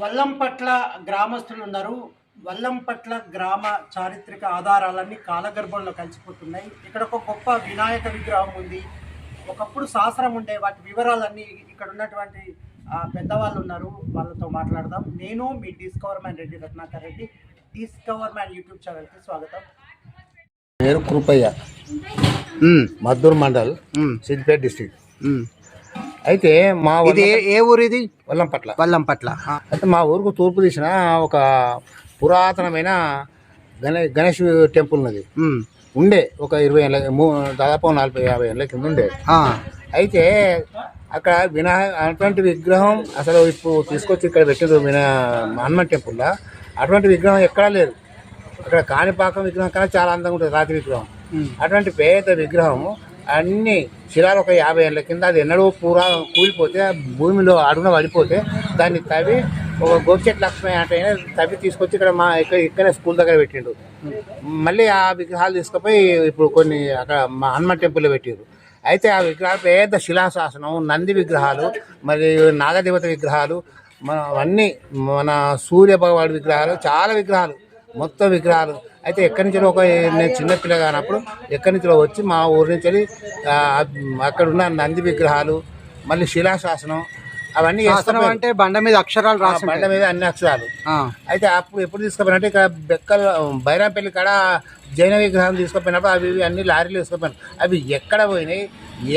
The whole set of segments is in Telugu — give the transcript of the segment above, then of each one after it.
వల్లంపట్ల గ్రామస్తులు ఉన్నారు. వల్లంపట్ల గ్రామ చారిత్రక ఆధారాలన్నీ కాలగర్భంలో కలిసిపోతున్నాయి. ఇక్కడ ఒక గొప్ప వినాయక విగ్రహం ఉంది. ఒకప్పుడు శాస్త్రం ఉండే వాటి వివరాలన్నీ ఇక్కడ ఉన్నటువంటి పెద్దవాళ్ళు ఉన్నారు. వాళ్ళతో మాట్లాడదాం. నేను మీ discover man Reddy Ratnakar Reddy. Discover man YouTube ఛానల్కి స్వాగతం. పేరు కృపయ్య. మద్దూరు మండల్. సిద్దిపేట డిస్టిక్ అయితే మా ఇది ఏ- ఊరు ఇది? వల్లం పట్ల వల్లంపట్ల అయితే మా ఊరుకు తూర్పు తీసిన ఒక పురాతనమైన గణే గణేష్ టెంపుల్ ఉన్నది. ఉండే ఒక ఇరవై ఏళ్ళ దాదాపు నలభై యాభై ఏళ్ళ కింద ఉండే. అయితే అక్కడ వినాయక అటువంటి విగ్రహం అసలు ఇప్పుడు తీసుకొచ్చి ఇక్కడ పెట్టిండ్రు వినా హనుమాన్ టెంపుల్లో అటువంటి విగ్రహం ఎక్కడా లేదు. అక్కడ కాణిపాకం విగ్రహం కన్నా చాలా అందంగా ఉంటుంది రాతి విగ్రహం. అటువంటి పేద విగ్రహం అన్ని శిలాలు ఒక యాభై ఏళ్ళ కింద అది ఎన్నడూ పూరా కూలిపోతే ఆ భూమిలో అడుగున పడిపోతే దాన్ని తవ్వి ఒక గోపిచెట్ లక్ష్మి అంటే తవ్వి తీసుకొచ్చి ఇక్కడ మా ఇక్కడ ఇక్కడే స్కూల్ దగ్గర పెట్టిండు. మళ్ళీ ఆ విగ్రహాలు తీసుకుపోయి ఇప్పుడు కొన్ని అక్కడ మా హనుమాన్ టెంపుల్లో పెట్టిండు అయితే ఆ విగ్రహాలు పెద్ద శిలాశాసనం నంది విగ్రహాలు మరియు నాగదేవత విగ్రహాలు మన అవన్నీ మన సూర్య భగవాడు విగ్రహాలు చాలా విగ్రహాలు మొత్తం విగ్రహాలు. అయితే ఎక్కడి నుంచి ఒక నేను చిన్నపిల్ల కానప్పుడు ఎక్కడి నుంచి వచ్చి మా ఊరి నుంచి వెళ్ళి, అక్కడ ఉన్న నంది విగ్రహాలు మళ్ళీ శిలాశాసనం అవన్నీ. అంటే బండ మీద అక్షరాలు రాసి బండ మీద అన్ని అక్షరాలు. అయితే అప్పుడు ఎప్పుడు తీసుకుపోయినట్టు ఇక్కడ బెక్కల్ బైరాంపల్లి కాడ జైన విగ్రహం తీసుకుపోయినప్పుడు అవి అన్ని లారీలు తీసుకుపోయినారు అవి ఎక్కడ పోయినాయి?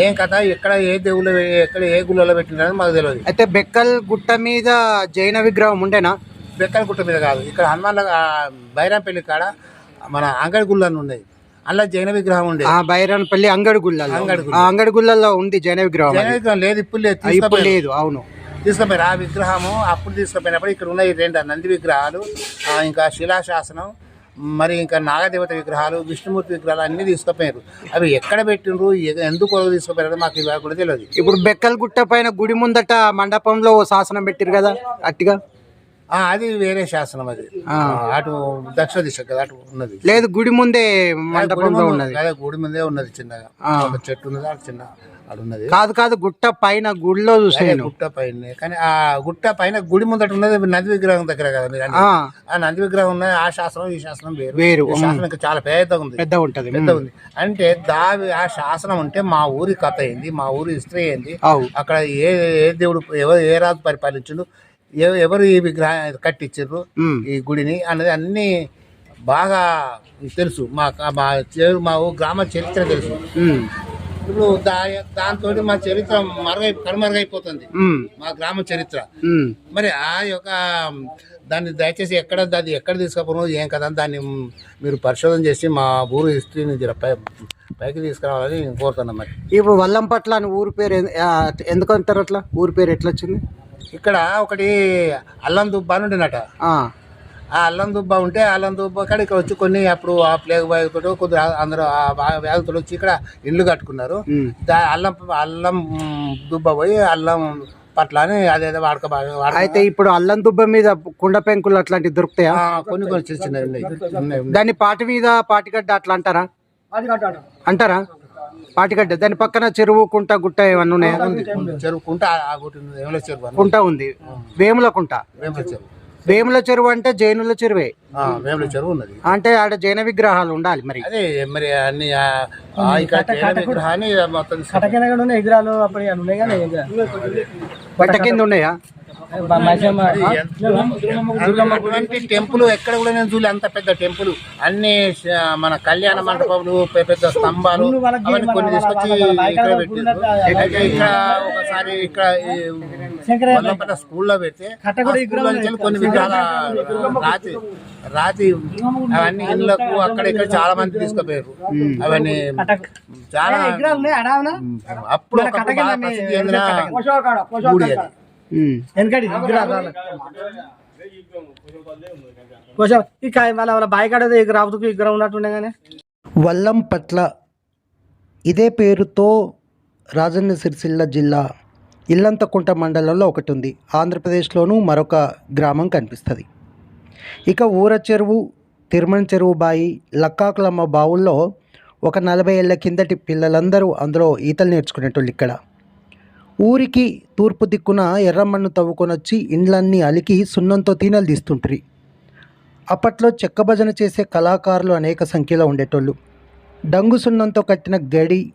ఏం కథ? ఎక్కడ ఏ దేవుళ్ళు ఎక్కడ ఏ గుళ్ళలో పెట్టినారని మాకు తెలియదు. అయితే బెక్కల్ గుట్ట మీద జైన విగ్రహం ఉండేనా? బెక్కల గుట్ట మీద కాదు. ఇక్కడ హనుమాన్ బైరాంపల్లి కాడ మన అంగడి గుళ్ళు అని ఉన్నాయి అందులో జైన విగ్రహం ఉండే ఆ బైరాన్పల్లి అంగడి గుళ్ళల్లో అంగడి గుళ్ళ. ఆ అంగడి గుళ్ళల్లో ఉంది జైన విగ్రహం జైన. విగ్రహం లేదు ఇప్పుడు లేదు ఇప్పుడు. లేదు అవును. తీసుకుపోయారు ఆ విగ్రహము అప్పుడు తీసుకుపోయినప్పుడు ఇక్కడ ఉన్న ఈ రెండు నంది విగ్రహాలు ఇంకా శిలాశాసనం మరి ఇంకా నాగదేవత విగ్రహాలు విష్ణుమూర్తి విగ్రహాలు అన్నీ తీసుకుపోయారు అవి ఎక్కడ పెట్టిండ్రు? ఎ- ఎందుకు తీసుకుపోయారు మాకు ఇవాళ కూడా తెలియదు. ఇప్పుడు బెక్కల్ గుట్ట పైన గుడి ముందట మండపంలో ఓ శాసనం పెట్టిరు కదా అట్టిగా? అది వేరే శాసనం అది. అటు దక్షిణ దిశ కదా అటు ఉన్నది. లేదు గుడి ముందే మండపంలో ఉన్నది. అదే గుడి ముందే ఉన్నది చిన్నగా. ఒక చెట్టు ఉన్నది అటు చిన్న అటు ఉన్నది. కాదు కాదు గుట్ట పైన గుడిలో చూసాను గుట్ట పైన. కానీ ఆ గుట్ట పైన గుడి ముందట ఉన్నది నంది విగ్రహం దగ్గర కదా మీరు. ఆ, నంది విగ్రహం ఉన్నది ఆ శాసనం ఈ శాసనం వేరు. వేరు శాసనం ఇంకా చాలా పెద్దగా ఉంది. పెద్ద ఉంటది. పెద్ద ఉంది. అంటే దావి ఆ శాసనం అంటే మా ఊరి కథ ఏంది మా ఊరి హిస్టరీ ఏంది. అవు. అక్కడ ఏ ఏ దేవుడు ఏ రాజు పరిపాలించిండు ఎవ- ఎవరు ఈ విగ్రహం కట్టించారు. ఈ గుడిని అనేది అన్ని బాగా తెలుసు మా మా మా ఊ- గ్రామ చరిత్ర తెలుసు. ఇప్పుడు దా దాంతో మా చరిత్ర మరుగై కనుమరుగైపోతుంది. మా గ్రామ చరిత్ర. మరి ఆ యొక్క దాన్ని దయచేసి ఎక్కడ దాన్ని ఎక్కడ తీసుకుపోను ఏం కదా దాన్ని మీరు పరిశోధన చేసి మా ఊరు హిస్టరీని పైకి తీసుకురావాలని నేను కోరుతున్నాను మరి ఇప్పుడు వల్లంపట్ల అని ఊరి పేరు ఎందుకు అంటారు అట్లా ఊరి పేరు ఎట్లా వచ్చింది ఇక్కడ ఒకటి అల్లం దుబ్బ అని ఉండినట ఆ, ఆ అల్లం దుబ్బ ఉంటే అల్లం దుబ్బ కాడ ఇక్కడ వచ్చి కొన్ని అప్పుడు ఆ ప్లేగ్ వ్యాధితో కొద్దిగా అందరూ ఆ వా- వ్యాధులతో వచ్చి ఇక్కడ ఇల్లు కట్టుకున్నారు. దా అల్లం అల్లం దుబ్బ పోయి అల్లం పట్ల అని అదేదో వాడక వాడక అయితే ఇప్పుడు అల్లం దుబ్బ మీద కుండ పెంకులు అట్లాంటివి దొరుకుతాయా? కొన్ని కొన్ని చిన్న చిన్నవి ఉన్నాయి. దాన్ని పాటి మీద పాటిగడ్డ అట్లా అంటారా. అంటారా? పాటిగడ్డ దాని పక్కన చెరువు కుంట గుట్ట ఏమన్నా ఉన్నాయా? చెరువు కుంట ఆ గుట్ట ఉంది, వేముల చెరువు అని. కుంట ఉంది. వేముల కుంట. వేముల చెరువు. వేముల చెరువు అంటే జైనుల చెరువే. ఆ, వేముల చెరువు ఉన్నది. అంటే ఆడ జైన విగ్రహాలు ఉండాలి మరి. అదే మరి అన్ని ఆ, ఆ ఇక్కడ జైన విగ్రహాన్ని మొత్తం తీసుకొని- ఎగురాలు అప్పుడు ఉన్నాయి? కానీ బట్ట కింద ఉన్నాయా? టెంపుల్ ఎక్కడ కూడా నేను చూడలే. అంత పెద్ద టెంపుల్. అన్ని మన కళ్యాణ మండపాలు పెద్ద స్తంభాలు అవన్నీ కొన్ని తీసుకొచ్చి ఇక్కడ పెట్టారు. ఇక్కడ ఒకసారి ఇక్కడ ఈ వల్లంపేట స్కూల్లో పెడితే కొన్ని విగ్రహాల రాతి రాతి అవన్నీ ఇళ్ళకు అక్కడ ఇక్కడ చాలా మంది తీసుకుపోయారు. అవన్నీ చాలా అప్పుడు గుడి అది. వెనకటి కొంచెం ఇక వాళ్ళ వాళ్ళ బాయ్ కాడ ఇక్కడ రావుతుకు ఇక్కడ ఉన్నట్టుండే కానీ వల్లం పట్ల ఇదే పేరుతో రాజన్న సిరిసిల్ల జిల్లా ఇల్లంతకుంట మండలంలో ఒకటి ఉంది ఆంధ్రప్రదేశ్లోనూ మరొక గ్రామం కనిపిస్తుంది. ఇక ఊర చెరువు తిరుమల చెరువు బాయి లక్కాకులమ్మ బావుల్లో ఒక నలభై ఏళ్ళ కిందటి పిల్లలందరూ అందులో ఈతలు నేర్చుకునేటోళ్ళు ఇక్కడ. ఊరికి తూర్పు దిక్కున ఎర్రమన్ను తవ్వుకొనొచ్చి ఇండ్లన్నీ అలికి సున్నంతో తీనలు తీస్తుంటారు అప్పట్లో చెక్క భజన చేసే కళాకారులు అనేక సంఖ్యలో ఉండేటోళ్ళు. డంగు సున్నంతో కట్టిన గడి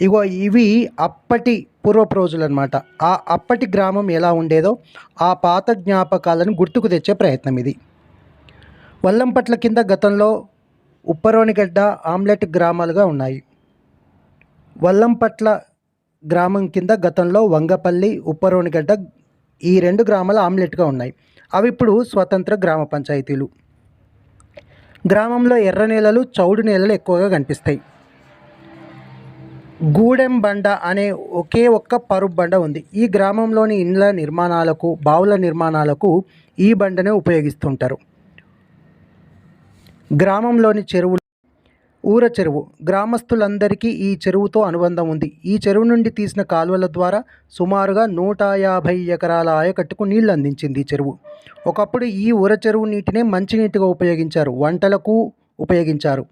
ఇగో ఇవి అప్పటి పూర్వపు రోజులు అనమాట ఆ అప్పటి గ్రామం ఎలా ఉండేదో ఆ పాత జ్ఞాపకాలను గుర్తుకు తెచ్చే ప్రయత్నం ఇది. వల్లంపట్ల కింద గతంలో ఉప్పరోనిగడ్డ ఆమ్లెట్ గ్రామాలుగా ఉన్నాయి. వల్లంపట్ల గ్రామం కింద గతంలో వంగపల్లి ఉప్పరోనిగడ్డ ఈ రెండు గ్రామాలు ఆమ్లెట్గా ఉన్నాయి. అవి ఇప్పుడు స్వతంత్ర గ్రామ పంచాయతీలు. గ్రామంలో ఎర్ర నేలలు చౌడు నేలలు ఎక్కువగా కనిపిస్తాయి. గూడెం బండ అనే ఒకే ఒక్క పరుపు బండ ఉంది. ఈ గ్రామంలోని ఇండ్ల నిర్మాణాలకు బావుల నిర్మాణాలకు ఈ బండనే ఉపయోగిస్తుంటారు. గ్రామంలోని చెరువులు ఊర చెరువు. గ్రామస్తులందరికీ ఈ చెరువుతో అనుబంధం ఉంది. ఈ చెరువు నుండి తీసిన కాలువల ద్వారా సుమారుగా నూట యాభై ఎకరాల ఆయకట్టుకు నీళ్ళు అందించింది ఈ చెరువు. ఒకప్పుడు ఈ ఊర చెరువు నీటినే మంచినీటిగా ఉపయోగించారు. వంటలకు ఉపయోగించారు.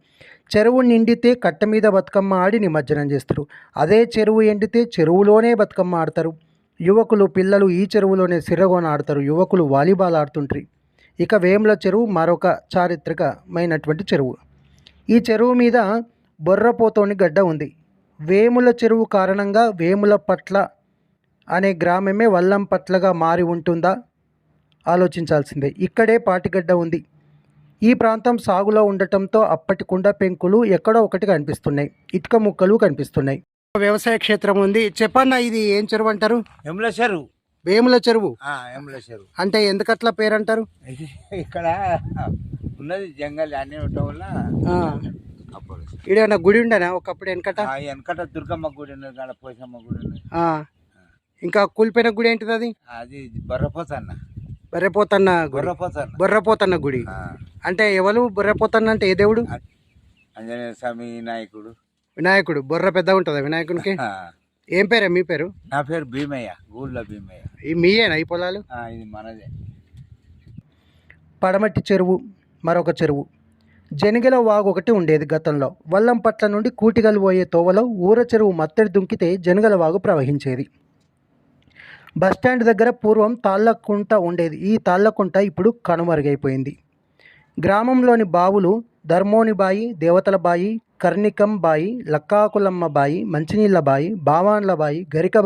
చెరువు నిండితే కట్ట మీద బతుకమ్మ ఆడి నిమజ్జనం చేస్తారు. అదే చెరువు ఎండితే చెరువులోనే బతుకమ్మ ఆడతారు. యువకులు పిల్లలు ఈ చెరువులోనే సిరగోన ఆడతారు యువకులు వాలీబాల్ ఆడుతుంటారు ఇక వేముల చెరువు మరొక చారిత్రకమైనటువంటి చెరువు. ఈ చెరువు మీద బొర్రపోతోని గడ్డ ఉంది. వేముల చెరువు కారణంగా వేముల పట్ల అనే గ్రామమే వల్లం పట్లగా మారి ఉంటుందా? ఆలోచించాల్సిందే. ఇక్కడే పాటిగడ్డ ఉంది. ఈ ప్రాంతం సాగులో ఉండటంతో అప్పటి కుండ పెంకులు ఎక్కడో ఒకటి కనిపిస్తున్నాయి. ఇటుక ముక్కలు కనిపిస్తున్నాయి. వ్యవసాయ క్షేత్రం ఉంది. చెప్పన్న ఇది ఏం చెరువు అంటారు? ఎమ్ల చెరువు. వేముల చెరువు. ఎమ్ల చెరువు. అంటే ఎందుకట్లా పేరు అంటారు ఇక్కడ ఉన్నది జంగల్ అన్ని ఉండటం వల్ల అప్పుడు ఈడేమన్నా గుడి ఉండనా ఒకప్పుడు వెనకట? ఆ వెనకట దుర్గమ్మ గుడి ఉన్నది కాడ పోసమ్మ గుడి ఉన్నది. ఆ. ఇంకా కూలిపోయిన గుడి ఏంటిది అది? అది బర్రపోతన్న. బర్రెపోతన్న గుడి. బొర్రపోతన్న. బొర్రపోతన్న గుడి. అంటే ఎవరు బొర్రపోతన్న అంటే ఏ దేవుడు? ఆంజనేయ స్వామి నాయకుడు. వినాయకుడు. బొర్ర పెద్దగా ఉంటుందా వినాయకునికి? ఆ, ఏం పేరే మీ పేరు? నా పేరు భీమయ్య గూళ్ళ భీమయ్య. ఈ మీయేనా ఈ పొలాలు? ఆ, ఇది మనదే. పడమటి చెరువు. మరొక చెరువు. జనిగల వాగు ఒకటి ఉండేది గతంలో. వల్లంపట్ల నుండి కూటిగలు పోయే తోవలో ఊర చెరువు మత్తడి దుంకితే జనగల వాగు ప్రవహించేది. బస్టాండ్ దగ్గర పూర్వం తాళ్ళకుంట ఉండేది. ఈ తాళ్ళకుంట ఇప్పుడు కనుమరుగైపోయింది. గ్రామంలోని బావులు ధర్మోని బాయి దేవతల బాయి కర్ణికం బాయి లక్కాకులమ్మ బాయి మంచినీళ్ళ బాయి బావాన్ల బాయి గరిక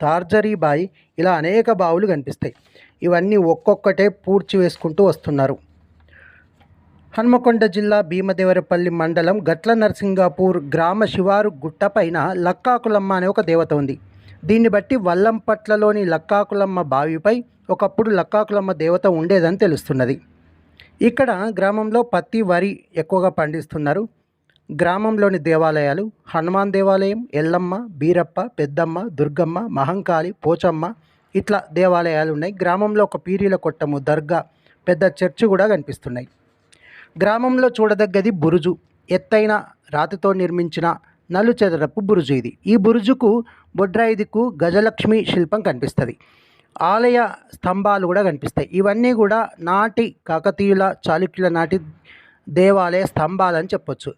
తార్జరీ బాయి ఇలా అనేక బావులు కనిపిస్తాయి. ఇవన్నీ ఒక్కొక్కటే పూడ్చి వేసుకుంటూ వస్తున్నారు. హన్మకొండ జిల్లా భీమదేవరపల్లి మండలం గట్ల నరసింగాపూర్ గ్రామ శివారు గుట్టపైన లక్కాకులమ్మ అనే ఒక దేవత ఉంది. దీన్ని బట్టి వల్లంపట్లలోని లక్కాకులమ్మ బావిపై ఒకప్పుడు లక్కాకులమ్మ దేవత ఉండేదని తెలుస్తున్నది. ఇక్కడ గ్రామంలో పత్తి వరి ఎక్కువగా పండిస్తున్నారు. గ్రామంలోని దేవాలయాలు హనుమాన్ దేవాలయం ఎల్లమ్మ బీరప్ప పెద్దమ్మ దుర్గమ్మ మహంకాళి పోచమ్మ ఇట్లా దేవాలయాలు ఉన్నాయి. గ్రామంలో ఒక పీరీల కొట్టము దర్గా పెద్ద చర్చి కూడా కనిపిస్తున్నాయి. గ్రామంలో చూడదగ్గది బురుజు. ఎత్తైన రాతితో నిర్మించిన నలుచెదరపు బురుజు ఇది. ఈ బురుజుకు బొడ్రాయిదికు గజలక్ష్మి శిల్పం కనిపిస్తుంది. ఆలయ స్తంభాలు కూడా కనిపిస్తాయి. ఇవన్నీ కూడా నాటి కాకతీయుల చాళుక్యుల నాటి దేవాలయ స్తంభాలని చెప్పొచ్చు.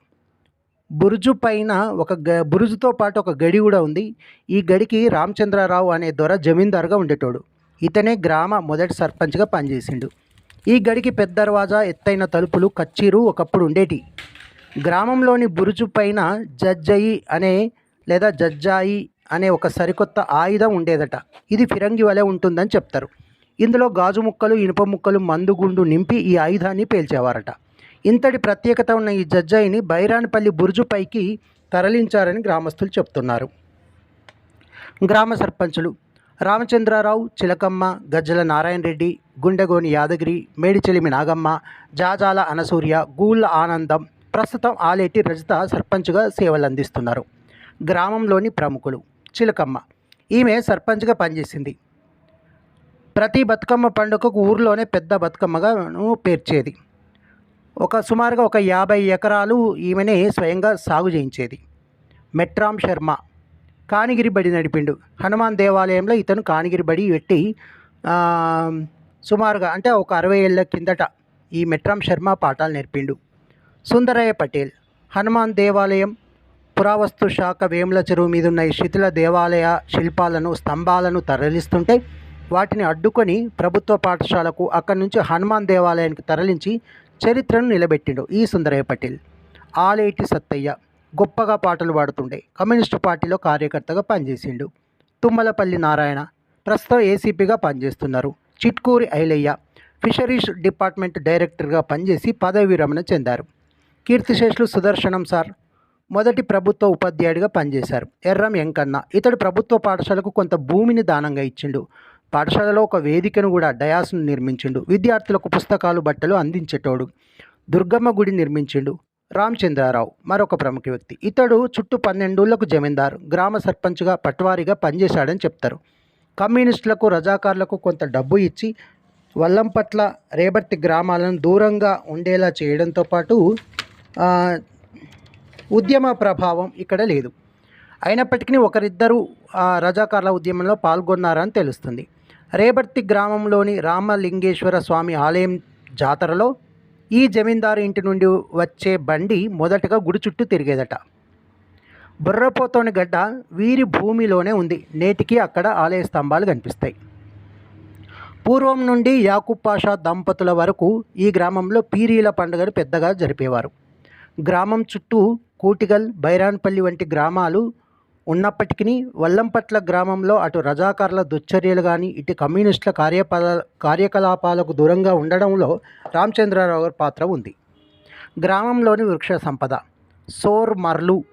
బురుజు పైన ఒక గ బురుజుతో పాటు ఒక గడి కూడా ఉంది. ఈ గడికి రామచంద్రరావు అనే దొర జమీందారుగా ఉండేటోడు. ఇతనే గ్రామ మొదటి సర్పంచ్గా పనిచేసిండు. ఈ గడికి పెద్ద దర్వాజా ఎత్తైన తలుపులు కచ్చీరు ఒకప్పుడు ఉండేటి. గ్రామంలోని బురుజు పైన జజ్జయి అనే లేదా జజ్జాయి అనే ఒక సరికొత్త ఆయుధం ఉండేదట. ఇది ఫిరంగి వలె ఉంటుందని చెప్తారు. ఇందులో గాజు ముక్కలు ఇనుప ముక్కలు మందుగుండు నింపి ఈ ఆయుధాన్ని పేల్చేవారట. ఇంతటి ప్రత్యేకత ఉన్న ఈ జజ్జాయిని బైరాన్పల్లి బురుజుపైకి తరలించారని గ్రామస్తులు చెప్తున్నారు. గ్రామ సర్పంచులు రామచంద్రారావు చిలకమ్మ గజ్జల నారాయణ రెడ్డి గుండెగోని యాదగిరి మేడిచెలిమి నాగమ్మ జాజాల అనసూర్య గూళ్ళ ఆనందం ప్రస్తుతం ఆలేటి రజిత సర్పంచ్గా సేవలు అందిస్తున్నారు గ్రామంలోని ప్రముఖులు చిలకమ్మ ఈమె సర్పంచ్గా పనిచేసింది. ప్రతి బతుకమ్మ పండుగకు ఊర్లోనే పెద్ద బతుకమ్మగాను పేర్చేది. ఒక సుమారుగా ఒక యాభై ఎకరాలు ఈమెనే స్వయంగా సాగు చేయించేది. మెట్రామ్ శర్మ కానిగిరి బడి నడిపిండు. హనుమాన్ దేవాలయంలో ఇతను కానిగిరి బడి పెట్టి సుమారుగా అంటే ఒక అరవై ఏళ్ళ కిందట ఈ మెట్రామ్ శర్మ పాఠాలు నేర్పిండు. సుందరయ్య పటేల్ హనుమాన్ దేవాలయం పురావస్తు శాఖ వేముల చెరువు మీద ఉన్న ఈ శిథిల దేవాలయ శిల్పాలను స్తంభాలను తరలిస్తుంటే వాటిని అడ్డుకొని ప్రభుత్వ పాఠశాలకు అక్కడి నుంచి హనుమాన్ దేవాలయానికి తరలించి చరిత్రను నిలబెట్టిండు ఈ సుందరయ్య పటేల్. ఆలేటి సత్తయ్య గొప్పగా పాటలు పాడుతుండే. కమ్యూనిస్టు పార్టీలో కార్యకర్తగా పనిచేసిండు. తుమ్మలపల్లి నారాయణ ప్రస్తుతం ఏసీపీగా పనిచేస్తున్నారు. చిట్కూరి ఐలయ్య ఫిషరీస్ డిపార్ట్మెంట్ డైరెక్టర్గా పనిచేసి పదవి విరమణ చెందారు. కీర్తిశేషులు సుదర్శనం సార్ మొదటి ప్రభుత్వ ఉపాధ్యాయుడిగా పనిచేశారు. ఎర్రం ఎంకన్న ఇతడు ప్రభుత్వ పాఠశాలకు కొంత భూమిని దానంగా ఇచ్చిండు. పాఠశాలలో ఒక వేదికను కూడా డయాస్ను నిర్మించిండు. విద్యార్థులకు పుస్తకాలు బట్టలు అందించేటోడు. దుర్గమ్మ గుడి నిర్మించిండు. రామచంద్రారావు మరొక ప్రముఖ వ్యక్తి. ఇతడు చుట్టూ పన్నెండూళ్ళకు జమీందారు గ్రామ సర్పంచ్గా పట్వారీగా పనిచేశాడని చెప్తారు. కమ్యూనిస్టులకు రజాకార్లకు కొంత డబ్బు ఇచ్చి వల్లంపట్ల రేబర్తి గ్రామాలను దూరంగా ఉండేలా చేయడంతో పాటు ఉద్యమ ప్రభావం ఇక్కడ లేదు. అయినప్పటికీ ఒకరిద్దరు ఆ, రజాకార్ల ఉద్యమంలో పాల్గొన్నారని తెలుస్తుంది. రేబర్తి గ్రామంలోని రామలింగేశ్వర స్వామి ఆలయం జాతరలో ఈ జమీందారు ఇంటి నుండి వచ్చే బండి మొదటగా గుడి చుట్టూ తిరిగేదట. బుర్రపోతోని గడ్డ వీరి భూమిలోనే ఉంది. నేటికి అక్కడ ఆలయ స్తంభాలు కనిపిస్తాయి. పూర్వం నుండి యాకూబ్ పాషా దంపతుల వరకు ఈ గ్రామంలో పీరీల పండుగను పెద్దగా జరిపేవారు. గ్రామం చుట్టూ కూటిగల్ బైరాన్పల్లి వంటి గ్రామాలు ఉన్నప్పటికీ వల్లంపట్ల గ్రామంలో అటు రజాకారుల దుశ్చర్యలు కానీ ఇటు కమ్యూనిస్టుల కార్యపద కార్యకలాపాలకు దూరంగా ఉండడంలో రామచంద్రరావు గారి పాత్ర ఉంది. గ్రామంలోని వృక్ష సంపద సోర్ మర్లు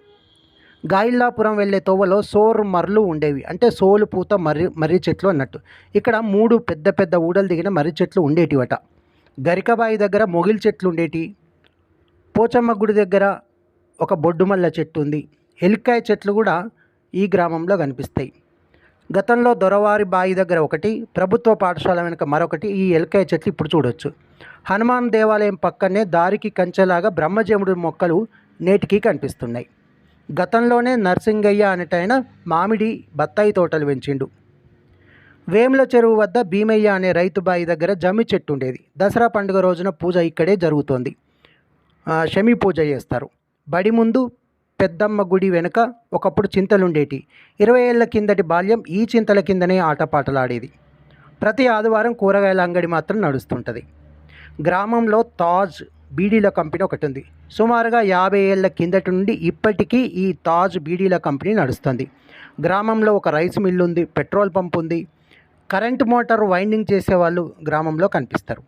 గాయిల్లాపురం వెళ్ళే తోవలో సోర్ మర్లు ఉండేవి. అంటే సోలు పూత మర్రి మర్రి చెట్లు అన్నట్టు. ఇక్కడ మూడు పెద్ద పెద్ద ఊడలు దిగిన మర్రి చెట్లు ఉండేటివట. గరికబాయి దగ్గర మొగిల్ చెట్లు ఉండేటి. పోచమ్మ గుడి దగ్గర ఒక బొడ్డుమల్ల చెట్టు ఉంది. ఎలికాయ చెట్లు కూడా ఈ గ్రామంలో కనిపిస్తాయి. గతంలో దొరవారి బాయి దగ్గర ఒకటి ప్రభుత్వ పాఠశాల వెనుక మరొకటి ఈ ఎలకాయ చెట్లు ఇప్పుడు చూడొచ్చు. హనుమాన్ దేవాలయం పక్కనే దారికి కంచెలాగా బ్రహ్మజముడి మొక్కలు నేటికి కనిపిస్తున్నాయి. గతంలోనే నర్సింగయ్య అనేటైన మామిడి బత్తాయి తోటలు పెంచిండు. వేముల చెరువు వద్ద భీమయ్య అనే రైతు బాయి దగ్గర జమ్మి చెట్టు ఉండేది. దసరా పండుగ రోజున పూజ ఇక్కడే జరుగుతోంది. షమి శమి పూజ చేస్తారు. బడి ముందు పెద్దమ్మ గుడి వెనుక ఒకప్పుడు చింతలుండేటి. ఇరవై ఏళ్ళ కిందటి బాల్యం ఈ చింతల కిందనే ఆటపాటలాడేది. ప్రతి ఆదివారం కూరగాయల అంగడి మాత్రం నడుస్తుంటుంది. గ్రామంలో తాజ్ బీడీల కంపెనీ ఒకటి ఉంది సుమారుగా యాభై ఏళ్ళ కిందటి నుండి ఇప్పటికీ ఈ తాజ్ బీడీల కంపెనీ నడుస్తుంది. గ్రామంలో ఒక రైస్ మిల్ ఉంది పెట్రోల్ పంప్ ఉంది కరెంట్ మోటార్ వైండింగ్ చేసేవాళ్ళు గ్రామంలో కనిపిస్తారు.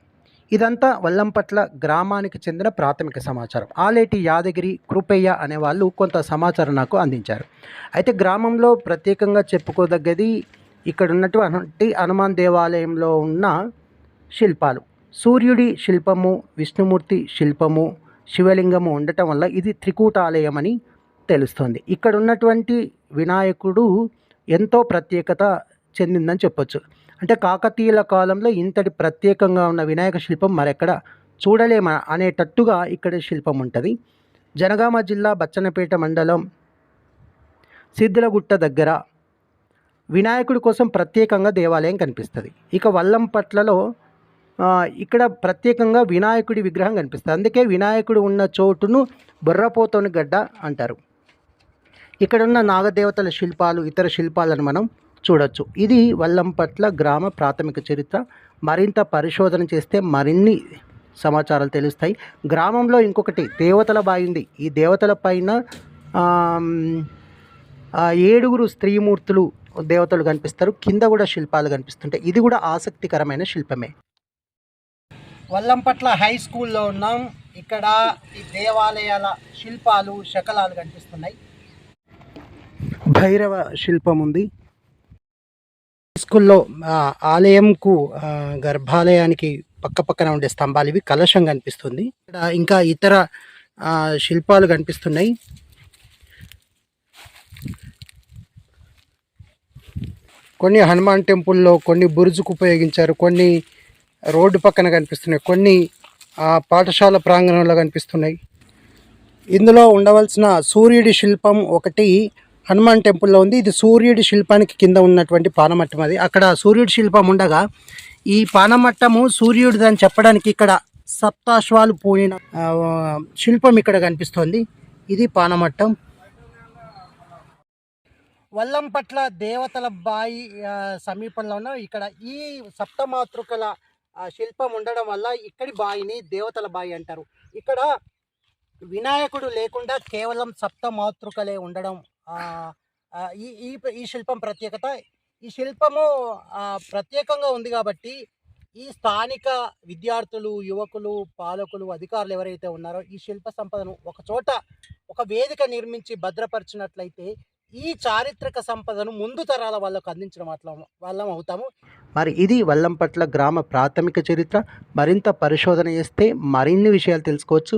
ఇదంతా వల్లంపట్ల గ్రామానికి చెందిన ప్రాథమిక సమాచారం. ఆలేటి యాదగిరి కృపయ్య అనే వాళ్ళు కొంత సమాచారం నాకు అందించారు. అయితే గ్రామంలో ప్రత్యేకంగా చెప్పుకోదగ్గది ఇక్కడ ఉన్నటువంటి హనుమాన్ దేవాలయంలో ఉన్న శిల్పాలు. సూర్యుడి శిల్పము విష్ణుమూర్తి శిల్పము శివలింగము ఉండటం వల్ల ఇది త్రికూటాలయం అని తెలుస్తుంది. ఇక్కడ ఉన్నటువంటి వినాయకుడు ఎంతో ప్రత్యేకత చెందిందని చెప్పొచ్చు. అంటే కాకతీయుల కాలంలో ఇంతటి ప్రత్యేకంగా ఉన్న వినాయక శిల్పం మరెక్కడ చూడలేమ అనేటట్టుగా ఇక్కడ శిల్పం ఉంటుంది. జనగామ జిల్లా బచ్చన్నపేట మండలం సిద్ధులగుట్ట దగ్గర వినాయకుడి కోసం ప్రత్యేకంగా దేవాలయం కనిపిస్తుంది. ఇక వల్లంపట్లలో ఇక్కడ ప్రత్యేకంగా వినాయకుడి విగ్రహం కనిపిస్తుంది. అందుకే వినాయకుడు ఉన్న చోటును బుర్రపోతోని గడ్డ అంటారు. ఇక్కడ ఉన్న నాగదేవతల శిల్పాలు ఇతర శిల్పాలను మనం చూడొచ్చు. ఇది వల్లంపట్ల గ్రామ ప్రాథమిక చరిత్ర. మరింత పరిశోధన చేస్తే మరిన్ని సమాచారాలు తెలుస్తాయి. గ్రామంలో ఇంకొకటి దేవతల బాయింది ఈ దేవతల పైన ఏడుగురు స్త్రీమూర్తులు దేవతలు కనిపిస్తారు. కింద కూడా శిల్పాలు కనిపిస్తుంటాయి. ఇది కూడా ఆసక్తికరమైన శిల్పమే. వల్లంపట్ల హై స్కూల్లో ఉన్నాం. ఇక్కడ ఈ దేవాలయాల శిల్పాలు శకలాలు కనిపిస్తున్నాయి. భైరవ శిల్పం ఉంది. స్కూల్లో ఆలయంకు గర్భాలయానికి పక్క పక్కన ఉండే స్తంభాలు ఇవి కలశం కనిపిస్తుంది ఇక్కడ ఇంకా ఇతర శిల్పాలు కనిపిస్తున్నాయి. కొన్ని హనుమాన్ టెంపుల్లో కొన్ని బురుజుకు ఉపయోగించారు కొన్ని రోడ్డు పక్కన కనిపిస్తున్నాయి కొన్ని పాఠశాల ప్రాంగణంలో కనిపిస్తున్నాయి. ఇందులో ఉండవలసిన సూర్యుడి శిల్పం ఒకటి హనుమాన్ టెంపుల్లో ఉంది. ఇది సూర్యుడి శిల్పానికి కింద ఉన్నటువంటి పానమట్టం అది. అక్కడ సూర్యుడి శిల్పం ఉండగా ఈ పానమట్టము సూర్యుడిది అని చెప్పడానికి ఇక్కడ సప్తాశ్వాలు పోయిన శిల్పం ఇక్కడ కనిపిస్తోంది. ఇది పానమట్టం. వల్లంపట్ల దేవతల బాయి సమీపంలో ఉన్న ఇక్కడ ఈ సప్తమాతృకల శిల్పం ఉండడం వల్ల ఇక్కడి బాయిని దేవతల బాయి అంటారు. ఇక్కడ వినాయకుడు లేకుండా కేవలం సప్తమాతృకలే ఉండడం ఈ ఈ ఈ శిల్పం ప్రత్యేకత. ఈ శిల్పము ప్రత్యేకంగా ఉంది కాబట్టి ఈ స్థానిక విద్యార్థులు యువకులు పాలకులు అధికారులు ఎవరైతే ఉన్నారో ఈ శిల్ప సంపదను ఒక చోట ఒక వేదిక నిర్మించి భద్రపరిచినట్లయితే ఈ చారిత్రక సంపదను ముందు తరాల వాళ్ళకు అందించడం అట్లా వాళ్ళం అవుతాము. మరి ఇది వల్లంపట్ల గ్రామ ప్రాథమిక చరిత్ర. మరింత పరిశోధన చేస్తే మరిన్ని విషయాలు తెలుసుకోవచ్చు.